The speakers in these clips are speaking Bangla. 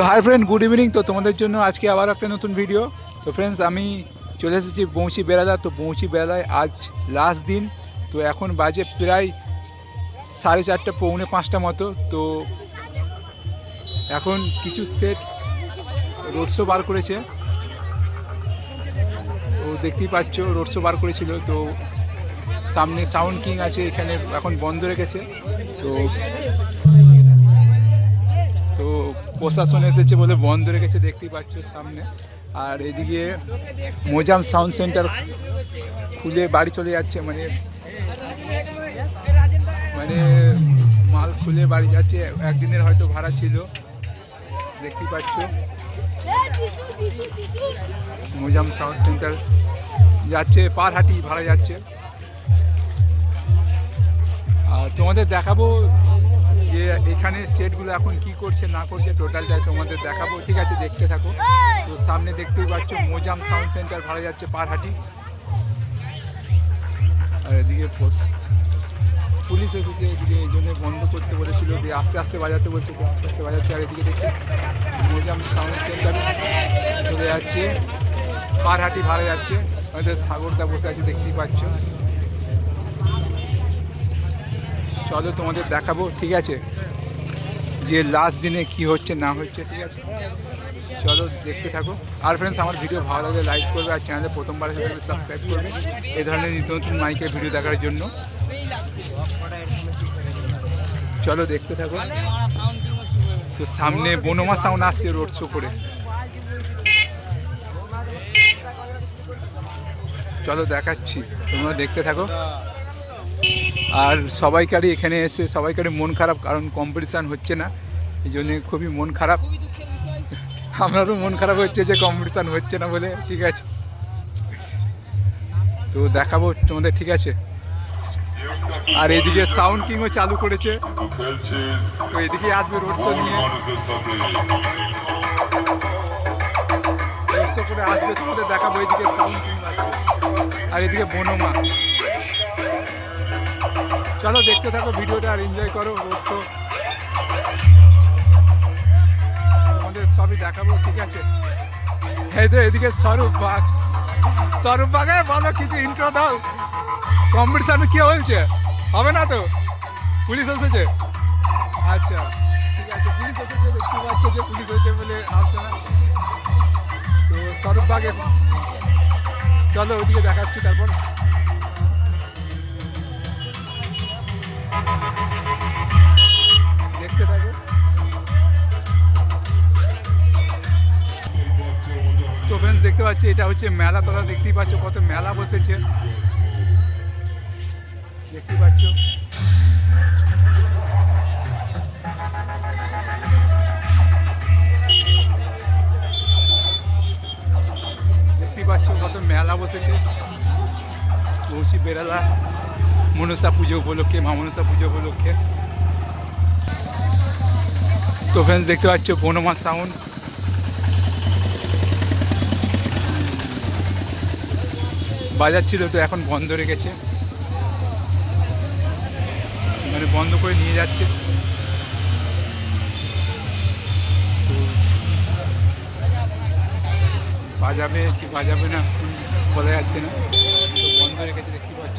তো হাই ফ্রেন্ড গুড ইভিনিং তো তোমাদের জন্য আজকে আবার একটা নতুন ভিডিও তো ফ্রেন্ডস আমি চলে এসেছি বংশী বেড়াদা। তো বংশী বেড়াদায় আজ লাস্ট দিন। তো এখন বাজে প্রায় সাড়ে চারটে, পৌনে পাঁচটা মতো। তো এখন কিছু সেট রোড শো বার করেছে। তো দেখতেই পাচ্ছ রোড শো বার করেছিল। তো সামনে সাউন্ড কিং আছে, এখানে এখন বন্ধ রেখেছে। তো তো প্রশাসন এসেছে বলে বন্ধ রেখেছে, দেখতেই পাচ্ছ সামনে। আর এদিকে মোজাম সাউন্ড সেন্টার খুলে বাড়ি চলে যাচ্ছে মানে মানে মাল খুলে বাড়ি যাচ্ছে। একদিনের হয়তো ভাড়া ছিল, দেখতেই পাচ্ছ। মোজাম সাউন্ড সেন্টার যাচ্ছে পারহাটি ভাড়া যাচ্ছে। আর তোমাদের দেখাবো যে এখানে সেটগুলো এখন কি করছে, না করছে টোটালটাই তোমাদের দেখাবো। ঠিক আছে, দেখতে থাকো। তো সামনে দেখতেই পাচ্ছ, মোজাম সাউন্ড সেন্টার ভাড়া যাচ্ছে পারহাটি আর এদিকে পুলিশ এসেছে এদিকে, এই জন্য বন্ধ করতে বলেছিল। দিয়ে আস্তে আস্তে বাজাতে বলছে আস্তে আস্তে বাজাচ্ছে। আর এদিকে দেখতে মোজাম সাউন্ড সেন্টার চলে যাচ্ছে। পারহাটি ভাড়া যাচ্ছে। আমাদের সাগরদা বসে আছে, দেখতেই পাচ্ছ। চলো তোমাদের দেখাবো, ঠিক আছে? যে লাস্ট দিনে কি হচ্ছে, না হচ্ছে, ঠিক আছে? চলো দেখতে থাকো। আর ফ্রেন্ডস আমার ভিডিও ভালো লাগলে লাইক করবে আর চ্যানেলে প্রথমবার সাথে সাবস্ক্রাইব করবে। এই ধরনের নিত্য নতুন মাইকের ভিডিও দেখার জন্য। চলো দেখতে থাকো। তো সামনে বনমা সাউন্ড আসছে রোড শো করে। চলো দেখাচ্ছি। তোমরা দেখতে থাকো। আর সবাইকারই এখানে এসে সবাইকারই মন খারাপ, কারণ কম্পিটিশান হচ্ছে না। এই জন্যে খুবই মন খারাপ। আমারও মন খারাপ হচ্ছে যে কম্পিটিশান হচ্ছে না বলে, ঠিক আছে। তো দেখাবো তোমাদের, ঠিক আছে। আর এদিকে সাউন্ড কিংও চালু করেছে। তো এদিকে আসবে রোড শো নিয়ে। রোড শো করে আসবে, তোমাদের দেখাবো এদিকে সাউন্ড কিং আর এদিকে বনমা। চলো, দেখতে থাকো, ভিডিওটা আর এনজয় করো অবশ্য তোমাদের সবই দেখাবো, ঠিক আছে? এই তো এদিকে স্বরূপ বাঘ। স্বরূপ বাঘে বলো, কিছু ইন্ট্রো দাও। কম্পিটিশানে কি হয়েছে? হবে না তো? পুলিশ এসেছে? আচ্ছা ঠিক আছে, পুলিশ এসেছে, দেখতে পাচ্ছ যে পুলিশ হয়েছে বলে আসবে না। তো স্বরূপ বাগে চলো, ওদিকে দেখাচ্ছি তারপর। দেখতে থাকো। তো ফ্রেন্ডস দেখতে পাচ্ছি, এটা হচ্ছে মেলা, তোমরা দেখতেই পাচ্ছ কত মেলা বসেছে। দেখতেই পাচ্ছ। দেখতেই পাচ্ছ কত মেলা বসেছে। পৌঁছি বেড়ালা। মনসা পুজো উপলক্ষে, মা মনসা পুজো উপলক্ষে। তো ফ্রেন্ডস দেখতে পাচ্ছ বনমা সাউন্ড বাজার ছিল তো, এখন বন্ধ রেখেছে মানে বন্ধ করে নিয়ে যাচ্ছে। বাজাবে কি বাজাবে না বলা যাচ্ছে না। তো বন্ধ রেখেছে দেখতে পাচ্ছ।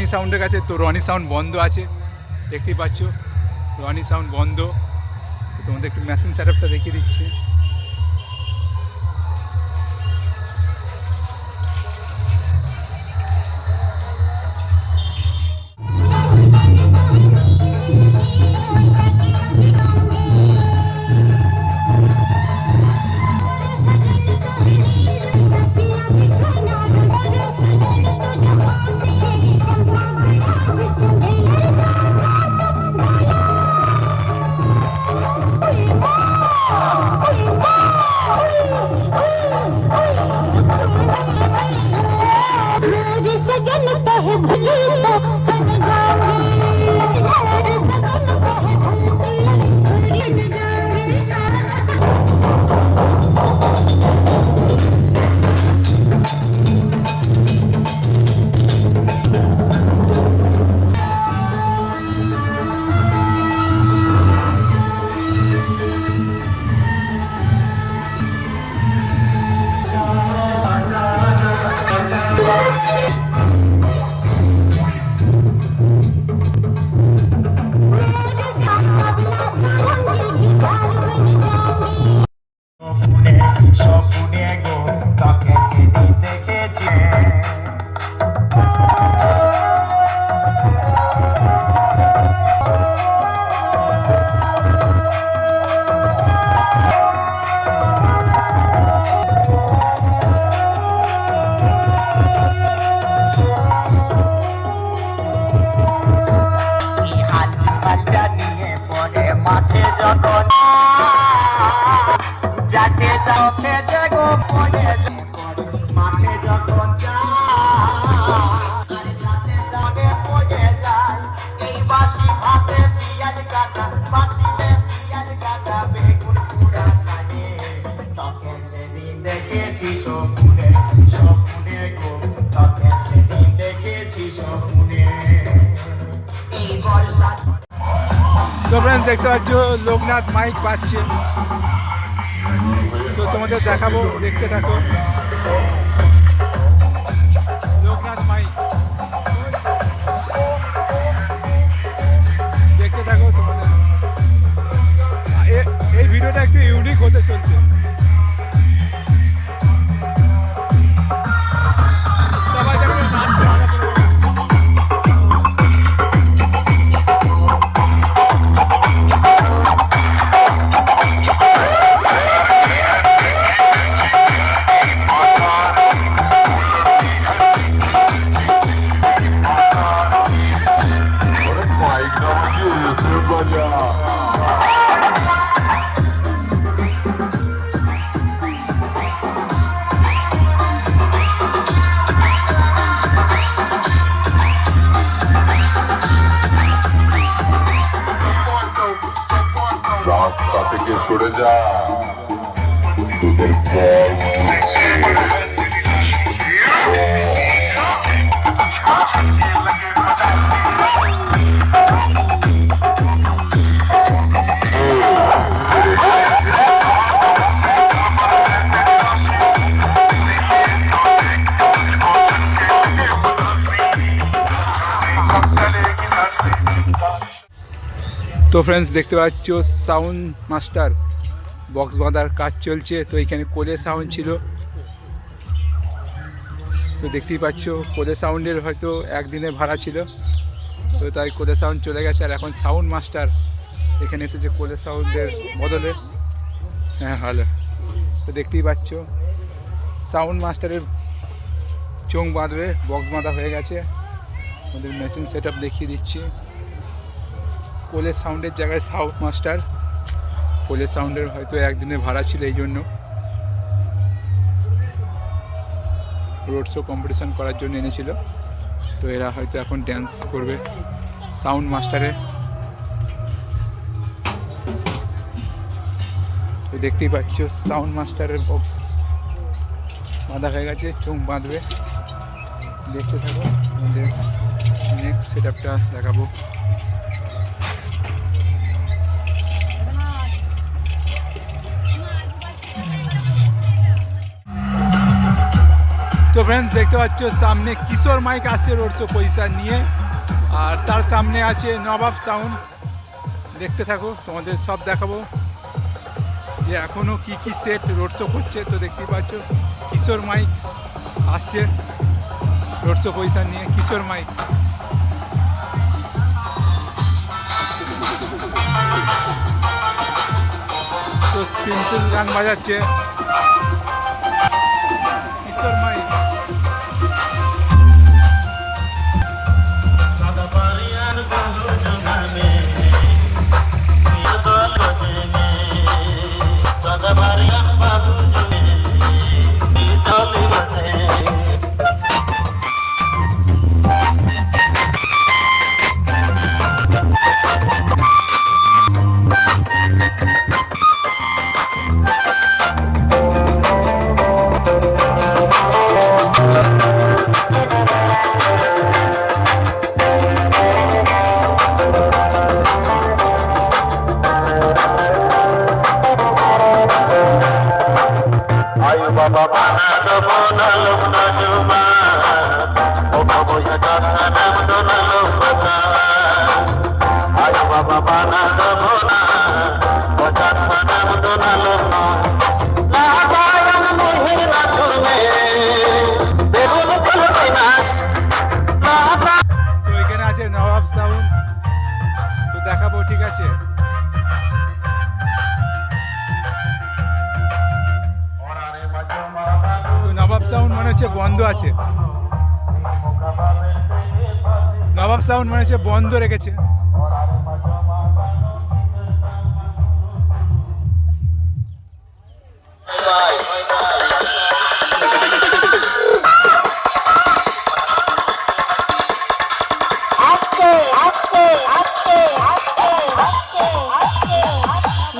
রনি সাউন্ডের কাছে তো রনি সাউন্ড বন্ধ আছে, দেখতেই পাচ্ছ। রনি সাউন্ড বন্ধ। তোমাদের একটু মেশিন সেট দেখিয়ে দিচ্ছি। কাটা বেগুন পুরা সাজে তোকে সেদিন দেখেছি সপুনে সপুনে গো তোকে সেদিন দেখেছি সপুনে এই বর্ষা তো ফ্রেন্ডস দেখতে পাচ্ছ, লোকনাথ মাইক পাচ্ছে তো তোমাদের দেখাবো, দেখতে থাকো। লোকনাথ মাইক দেখতে থাকো তোমাদের। এই ভিডিওটা একটু ইউনিক হতে ফ্রেন্ডস দেখতে পাচ্ছ সাউন্ড মাস্টার বক্স বাঁধার কাজ চলছে। তো এখানে কোলে সাউন্ড ছিল। তো দেখতেই পাচ্ছ, কোলে সাউন্ডের হয়তো একদিনে ভাড়া ছিল। তো তাই কোলে সাউন্ড চলে গেছে। আর এখন সাউন্ড মাস্টার এখানে এসেছে কোলে সাউন্ডের বদলে। হ্যাঁ ভালো। তো দেখতেই পাচ্ছ সাউন্ড মাস্টারের চোখ বাঁধবে বক্স বাঁধা হয়ে গেছে। আমাদের মেশিন সেট দেখিয়ে দিচ্ছি। কোলে সাউন্ডের জায়গায় সাউন্ড মাস্টার। কোলে সাউন্ডের হয়তো একদিনের ভাড়া ছিল এই জন্য। রোড শো কম্পিটিশন করার জন্য এনেছিল। তো এরা হয়তো এখন ড্যান্স করবে সাউন্ড মাস্টারে। তো দেখতেই পাচ্ছ, সাউন্ড মাস্টারের বক্স বাঁধা হয়ে গেছে চোখ বাঁধবে। দেখতে থাকো, আমাদের নেক্সট সেট আপটা দেখাবো। তো ফ্রেন্ডস দেখতে পাচ্ছ, সামনে কিশোর মাইক আসছে রোড শো পয়সা নিয়ে। আর তার সামনে আছে নবাব সাউন্ড দেখতে থাকো, তোমাদের সব দেখাবো যে এখনও কি কি সেট রোড শো করছে। তো দেখতেই পাচ্ছ, কিশোর মাইক আসছে রোড শো পয়সা নিয়ে, কিশোর মাইক। তো সিম্পল গান বাজাচ্ছে। কিশোর মাইক। দেখাবো ঠিক আছে? নবাব সাউন্ড মনে হচ্ছে বন্ধ আছে। নবাব সাউন্ড মনে হচ্ছে বন্ধ রেখেছে।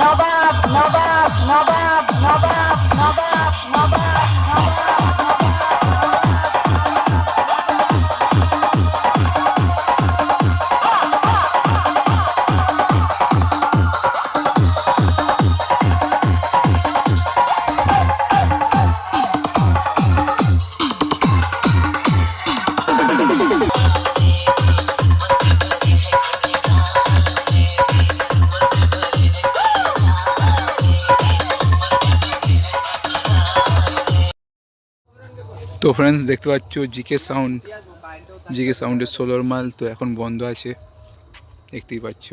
নবাব নবাব। তো ফ্রেন্ডস দেখতে পাচ্ছ জিকে সাউন্ড জিকে সাউন্ডের সোলার মাল তো এখন বন্ধ আছে। দেখতেই পাচ্ছ।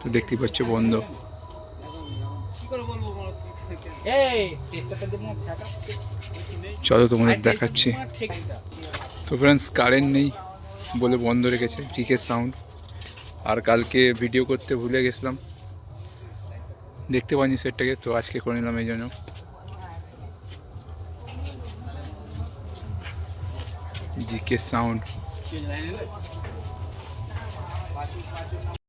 তো দেখতেই পাচ্ছ বন্ধ। চলো তোমাদের দেখাচ্ছি। তো ফ্রেন্ডস কারেন্ট নেই বলে বন্ধ রেখেছে জিকে সাউন্ড আর কালকে ভিডিও করতে ভুলে গেছিলাম। দেখতে পাইনি সেটটাকে তো আজকে করে নিলাম এই জন্য। GK sound.